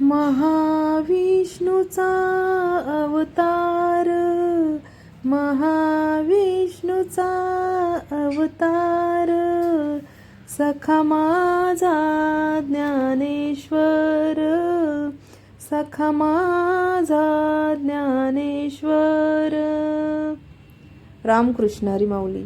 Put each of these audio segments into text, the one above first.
महाविष्णूचा अवतार महाविष्णूचा अवतार सखा माझा ज्ञानेश्वर सखा माझा ज्ञानेश्वर. रामकृष्ण हरी माऊली.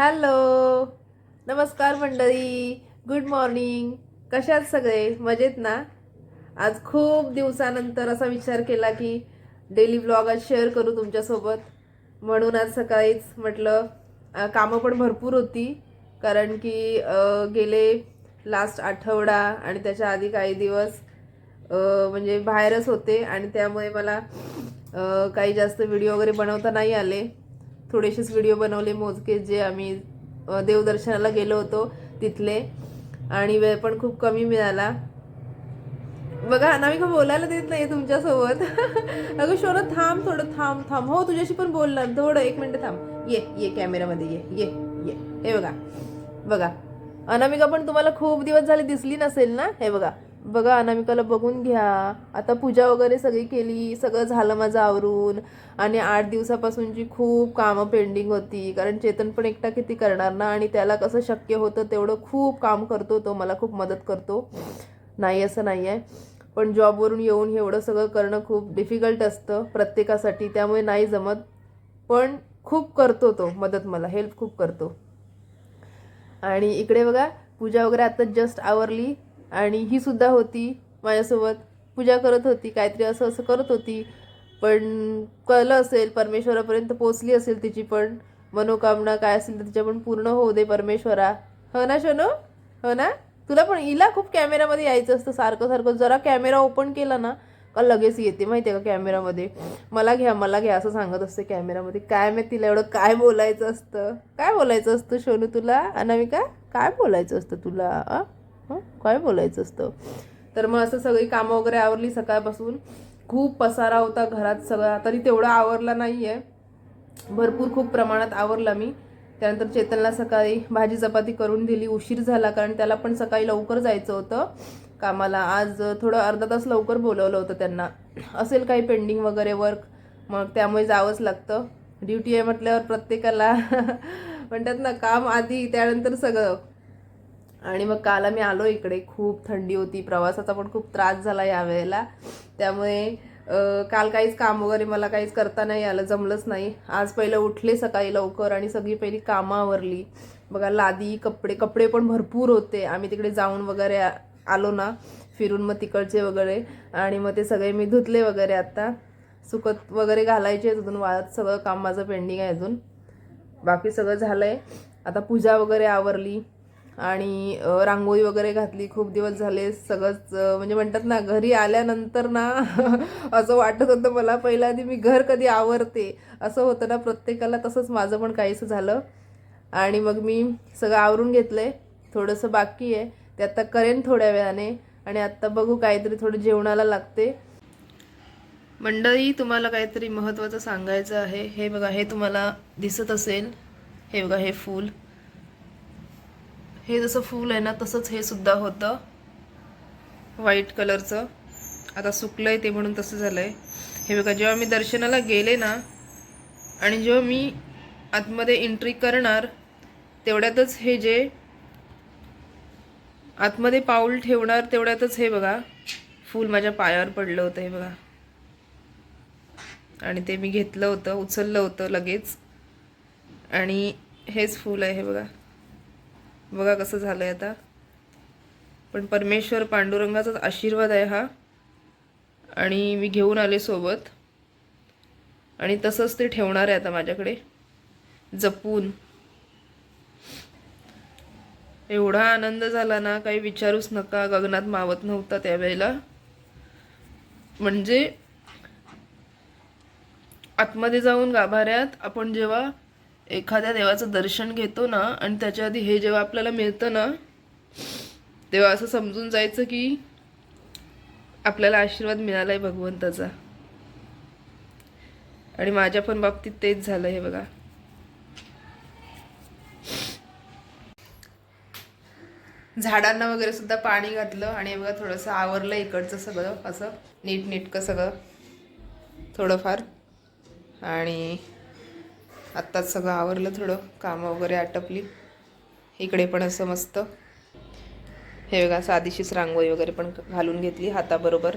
हॅलो. नमस्कार मंडळी. गुड मॉर्निंग कशात सगळे? मजेत ना? आज खूप दिवसानंतर असा विचार केला की डेली ब्लॉग आज शेअर करू तुमच्यासोबत. म्हणून आज सकाळीच म्हटलं कामं पण भरपूर होती. कारण की गेले लास्ट आठवडा आणि त्याच्या आधी काही दिवस म्हणजे बाहेरच होते आणि त्यामुळे मला काही जास्त व्हिडिओ वगैरे बनवता नाही आले. थोडेसेच व्हिडिओ बनवले मोजके जे आम्ही देवदर्शनाला गेलो होतो तिथले. आणि वेळ पण खूप कमी मिळाला. बघा अनामिका बोलायला देत नाही तुमच्यासोबत. अगं शोरा थांब थोडं थांब थांब. हो तुझ्याशी पण बोलणार. थोडं एक मिनटं थांब. ये ये कॅमेरामध्ये ये ये ये. हे बघा बघा. अनामिका पण तुम्हाला खूप दिवस झाले दिसली नसेल ना? हे बघा. बघा अनामिकाला बघून घ्या. आता पूजा वगैरे सगळी केली सगळं झालं माझं आवरून. आणि आठ दिवसापासूनची खूप कामं पेंडिंग होती कारण चेतन पण एकटा किती करणार ना? आणि त्याला कसं शक्य होतं तेवढं खूप काम करतो तो मला खूप मदत करतो. नाही असं नाही आहे पण जॉबवरून येऊन एवढं सगळं करणं खूप डिफिकल्ट असतं प्रत्येकासाठी त्यामुळे नाही जमत. पण खूप करतो तो मदत मला हेल्प खूप करतो. आणि इकडे बघा पूजा वगैरे आता जस्ट आवरली. आणि ही सुद्धा होती माझ्यासोबत. पूजा करत होती काहीतरी असं असं करत होती. पण कळलं असेल परमेश्वरापर्यंत पोचली असेल तिची पण. मनोकामना काय असेल तर तिच्या पण पूर्ण होऊ दे परमेश्वरा. हो ना शोनो? हो ना? तुला पण हिला खूप कॅमेरामध्ये यायचं असतं सारखं सारखं. जरा कॅमेरा ओपन केला ना का लगेच येते माहिती आहे का कॅमेरामध्ये? मला घ्या मला घ्या असं सांगत असते कॅमेरामध्ये. काय माहिती तिला एवढं काय बोलायचं असतं? काय बोलायचं असतं शोनू तुला? अनामिका काय बोलायचं असतं तुला आ? हं? काय बोलायचं असतं? तर मग असं सगळी कामं वगैरे आवरली सकाळपासून. खूप पसारा होता घरात सगळा. तरी तेवढा आवरला नाही आहे भरपूर खूप प्रमाणात आवरला मी. त्यानंतर चेतनला सकाळी भाजी चपाती करून दिली. उशीर झाला कारण त्याला पण सकाळी लवकर जायचं होतं कामाला. आज थोडं अर्धा तास लवकर बोलवलं होतं त्यांना. असेल काही पेंडिंग वगैरे वर्क मग त्यामुळे जावंच लागतं. ड्युटी आहे म्हटल्यावर प्रत्येकाला म्हणतात ना काम आधी त्यानंतर सगळं. आणि मग काल आम्ही आलो इकडे. खूप थंडी होती. प्रवासाचा पण खूप त्रास झाला यावेळेला. त्यामुळे काल काहीच काम वगैरे मला काहीच करता नाही आलं. जमलंच नाही. आज पहिलं उठले सकाळी लवकर आणि सगळी पहिली कामं आवरली. बघा लादी कपडे कपडे पण भरपूर होते. आम्ही तिकडे जाऊन वगैरे आ- आलो ना फिरून मग तिकडचे वगैरे. आणि मग ते सगळे मी धुतले वगैरे आता. सुकत वगैरे घालायचे अजून. वाळत सगळं काम माझं पेंडिंग आहे अजून. बाकी सगळं झालं आहे आता पूजा वगैरे आवरली. आणि रांगोळी वगैरे घातली खूप दिवस झाले सगळंच म्हणजे म्हणतात ना घरी आल्यानंतर ना असं वाटत होतं मला पहिल्या आधी मी घर कधी आवरते असं होतं ना प्रत्येकाला तसंच माझं पण काहीसं झालं. आणि मग मी सगळं आवरून घेतलं आहे थोडंसं बाकी आहे ते आता करेन थोड्या वेळाने आणि आत्ता बघू काहीतरी थोडं जेवणाला लागते. मंडळी तुम्हाला काहीतरी महत्त्वाचं सांगायचं आहे हे बघा हे तुम्हाला दिसत असेल हे बघा हे फूल. हे जसं फूल आहे ना तसंच हे सुद्धा होतं. व्हाईट कलरचं आता सुकलं आहे ते म्हणून तसं झालं आहे हे बघा जेव्हा मी दर्शनाला गेले ना आणि जेव्हा मी आतमध्ये एंट्री करणार तेवढ्यातच हे जे आतमध्ये पाऊल ठेवणार तेवढ्यातच हे बघा फूल माझ्या पायावर पडलं होतं हे बघा. आणि ते मी घेतलं होतं उचललं होतं लगेच. आणि हेच फूल आहे हे बघा. बघा कसं झालं आहे आता. पण परमेश्वर पांडुरंगाचाच आशीर्वाद आहे हा. आणि मी घेऊन आले सोबत. आणि तसंच ते ठेवणार आहे आता माझ्याकडे. जपून. एवढा आनंद झाला ना काही विचारूच नका. गगनात मावत नव्हता त्यावेळेला. म्हणजे आतमध्ये जाऊन गाभाऱ्यात आपण जेव्हा एखाद्या देवाचं दर्शन घेतो ना आणि त्याच्या आधी हे जेव्हा आपल्याला मिळतं ना तेव्हा असं समजून जायचं की आपल्याला आशीर्वाद मिळाला आहे भगवंताचा. आणि माझ्या पण बाबतीत तेच झालं हे बघा. झाडांना वगैरे सुद्धा पाणी घातलं आणि बघा थोडंसं आवरलं इकडचं सगळं असं नीटनेटकं सगळं थोडंफार. आणि आत्ताच सगळं आवरलं थोडं कामं वगैरे आटपली. इकडे पण असं मस्त. हे बघा साधीशीच रांगोळी वगैरे पण घालून घेतली हाताबरोबर.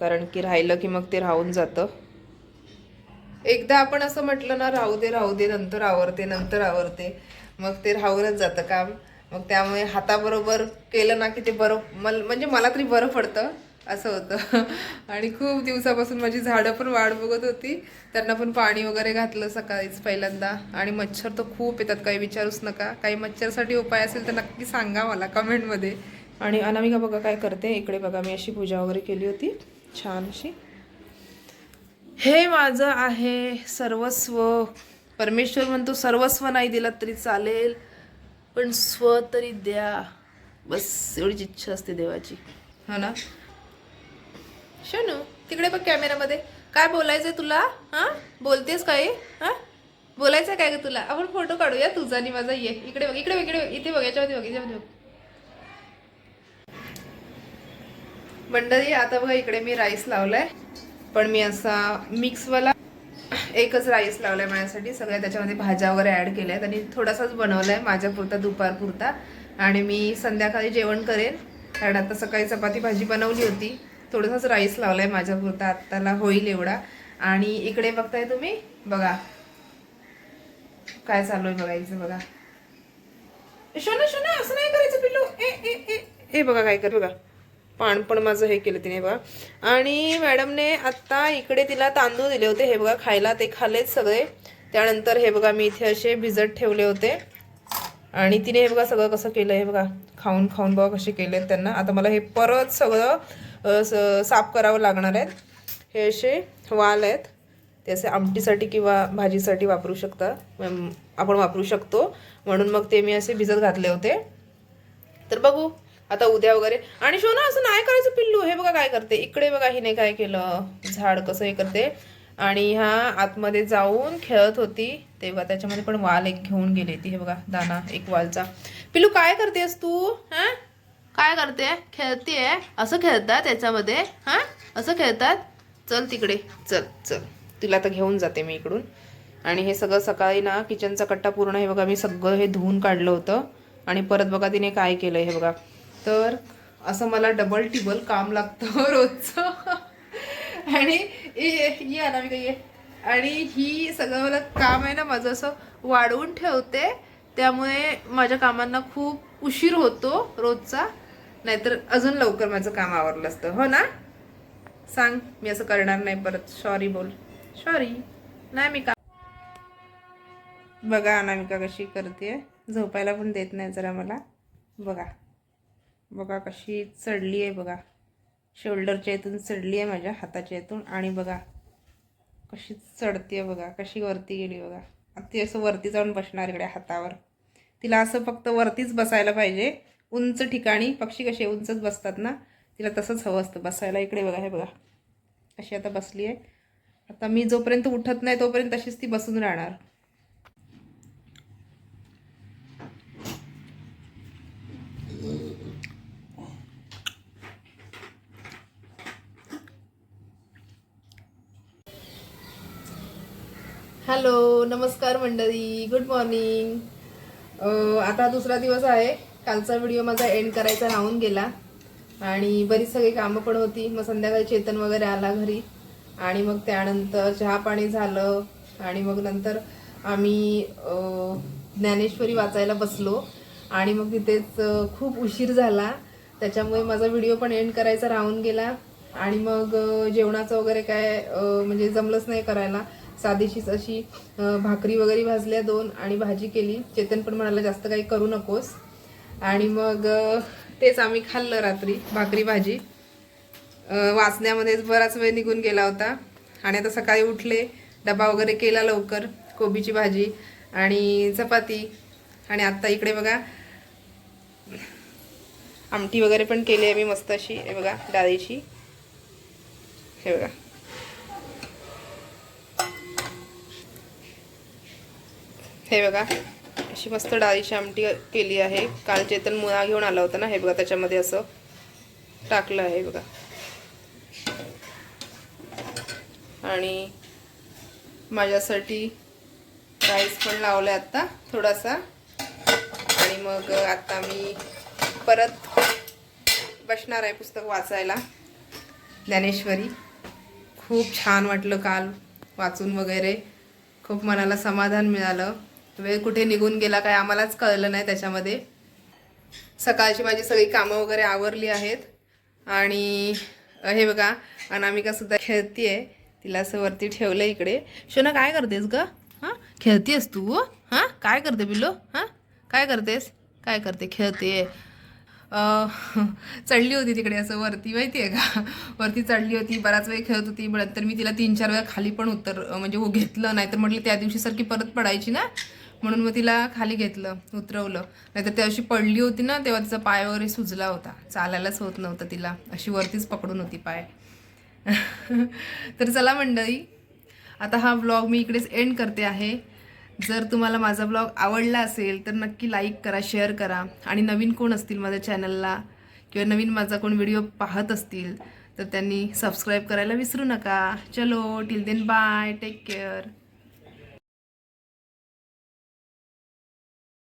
कारण की राहिलं की मग ते राहून जातं. एकदा आपण असं म्हटलं ना राहू दे राहू दे नंतर आवरते नंतर आवरते. मग ते राहूनच जातं काम. मग त्यामुळे हाताबरोबर केलं ना की ते बरं मल म्हणजे मला तरी बरं पडतं. असं होतं. आणि खूप दिवसापासून माझी झाडं पण वाढ बघत होती. त्यांना पण पाणी वगैरे घातलं सकाळीच पहिल्यांदा. आणि मच्छर तर खूप येतात. काही विचारूच नका. काही मच्छरसाठी उपाय असेल तर नक्की सांगा मला कमेंटमध्ये. आणि अनामिका बघा काय करते. इकडे बघा मी अशी पूजा वगैरे केली होती. छान अशी. हे माझं आहे सर्वस्व. परमेश्वर म्हणतो सर्वस्व नाही दिला तरी चालेल पण स्व तरी द्या. बस एवढीच इच्छा असते देवाची. हो ना? शनू तिकडे बघ कॅमेरामध्ये काय बोलायचंय तुला? हां? बोलतेस काय? हां? बोलायचं काय ग तुला? आपण फोटो काढूया तुझा आणि माझा. ये इकडे बघ इकडे बघ इकडे बघ. इथे बघ याच्यामध्ये बघ याच्यामध्ये बघ. मंडळी आता बघा इकडे मी राईस लावलाय. पण मी असा मिक्सवाला एकच राईस लावलाय माझ्यासाठी. सगळ्या त्याच्यामध्ये भाज्या वगैरे ॲड केल्या आहेत आणि थोडासाच बनवलाय माझ्या पुरता दुपारपुरता. आणि मी संध्याकाळी जेवण करेन. कारण आता सकाळी चपाती भाजी बनवली होती. थोडंसंच राईस लावलाय माझ्या पुरता आत्ताला होईल एवढा. आणि इकडे बघताय तुम्ही? बघा. काय चालू आहे बघायचं बघा. शोना शोना असं नाही करायचं पिल्लू. ए ए हे बघा काय कर बघा. पान पण माझं हे केलं तिने बघा. आणि मॅडमने आत्ता इकडे तिला तांदूळ दिले होते. हे बघा खायला ते खालेच सगळे. त्यानंतर हे बघा मी इथे असे भिजत ठेवले होते. आणि तिने हे बघा सगळं कसं केलं हे बघा. खाऊन खाऊन बघा कसे केले त्यांना. आता मला हे परत सगळं स- साफ करावं लागणार आहेत. हे असे वाल आहेत. ते असे आमटीसाठी किंवा भाजीसाठी वापरू शकता. आपण वापरू शकतो. म्हणून मग ते मी असे भिजत घातले होते. तर बघू आता उद्या वगैरे. आणि शो ना असं नाही करायचं पिल्लू. हे बघा काय करते. इकडे बघा हिने काय केलं. झाड कसं हे करते. आणि ह्या आतमध्ये जाऊन खेळत होती. तेव्हा त्याच्यामध्ये पण वाल एक घेऊन गेली ती हे बघा दाना एक वालचा. पिल्लू काय करतेस तू? हां? काय करते? खेळते असं खेळतात त्याच्यामध्ये हां? असं खेळतात? चल तिकडे. चल चल. तुला आता घेऊन जाते मी इकडून. आणि हे सगळं सकाळी ना किचनचा कट्टा पूर्ण हे बघा. मी सगळं हे धुवून काढलं होतं. आणि परत बघा तिने काय केलं हे बघा. तर असं मला डबल टिबल काम लागतं रोजचं. आणि ये ये अनामिका ये. आणि ही सगळं मला काम आहे ना माझं असं वाढवून ठेवते. त्यामुळे माझ्या कामांना खूप उशीर होतो रोजचा. नाहीतर अजून लवकर माझं काम आवरलं असतं. हो ना? सांग मी असं करणार नाही परत. सॉरी बोल. सॉरी नाही मी का बघा अनामिका कशी करते झोपायला पण देत नाही जरा मला. बघा. बघा कशी चढली आहे बघा. शोल्डरच्या इथून चढली आहे माझ्या हाताच्या इथून. आणि बघा कशी चढते बघा. कशी वरती गेली बघा. ती असं वरती जाऊन बसणार इकडे हातावर. तिला असं फक्त वरतीच बसायला पाहिजे. उंच ठिकाणी पक्षी कसे उंचच बसतात ना तिला तसंच हवं असतं बसायला. इकडे बघा हे बघा. अशी आता बसली आहे. आता मी जोपर्यंत उठत नाही तोपर्यंत तशीच ती बसून राहणार. हॅलो नमस्कार मंडळी. गुड मॉर्निंग आता दुसरा दिवस आहे. कालचा व्हिडिओ माझा एंड करायचा राहून गेला. आणि बरीच सगळी कामं पण होती. मग संध्याकाळी चेतन वगैरे आला घरी. आणि मग त्यानंतर चहा पाणी झालं. आणि मग नंतर आम्ही ज्ञानेश्वरी वाचायला बसलो. आणि मग तिथेच खूप उशीर झाला. त्याच्यामुळे माझा व्हिडिओ पण एंड करायचा राहून गेला. आणि मग जेवणाचं वगैरे काय म्हणजे जमलंच नाही करायला. साधीशीच अशी भाकरी वगैरे भाजल्या दोन. आणि भाजी केली. चेतन पण म्हणाला जास्त काही करू नकोस. आणि मग तेच आम्ही खाल्लं रात्री भाकरी भाजी. वाचण्यामध्येच बराच वेळ निघून गेला होता. आणि आता सकाळी उठले डबा वगैरे केला लवकर कोबीची भाजी आणि चपाती. आणि आत्ता इकडे बघा आमटी वगैरे पण केली आहे मी मस्त अशी हे बघा डाळीची. हे बघा. हे बघा. अशी मस्त डाळीची आमटी केली आहे. काल चेतन मुळा घेऊन आला होता ना हे बघा त्याच्यामध्ये असं टाकलं आहे बघा. आणि माझ्यासाठी राईस पण लावला आत्ता थोडासा. आणि मग आत्ता मी परत बसणार आहे पुस्तक वाचायला. ज्ञानेश्वरी खूप छान वाटलं काल वाचून वगैरे. खूप मनाला समाधान मिळालं. वेळ कुठे निघून गेला काय आम्हालाच कळलं नाही त्याच्यामध्ये. सकाळची माझी सगळी कामं वगैरे आवरली आहेत. आणि हे बघा अनामिका सुद्धा खेळतीये. तिला असं वरती ठेवलं इकडे. शोना काय करतेस ग? हां? खेळतेस तू? हां? काय करते पिल्लो? हां? काय करतेस? काय करते? खेळते. चढली होती तिकडे असं वरती माहिती आहे का? वरती चढली होती बराच वेळ खेळत होती पण नंतर मी तिला तीन चार वेळा खाली पण उतर म्हणजे हो घेतलं नाही तर म्हटलं त्या दिवशी सारखी परत पडायची ना? म्हणून मग तिला खाली घेतलं उतरवलं. नाहीतर त्या दिवशी पडली होती ना तेव्हा तिचा पाय वगैरे सुजला होता. चालायलाच होत नव्हतं तिला. अशी वरतीच पकडून होती पाय. तर चला मंडळी आता हा ब्लॉग मी इकडेच एंड करते आहे. जर तुम्हाला माझा ब्लॉग आवडला असेल तर नक्की लाईक करा शेअर करा. आणि नवीन कोण असतील माझ्या चॅनलला किंवा नवीन माझा कोण व्हिडिओ पाहत असतील तर त्यांनी सबस्क्राईब करायला विसरू नका. चलो till then bye take care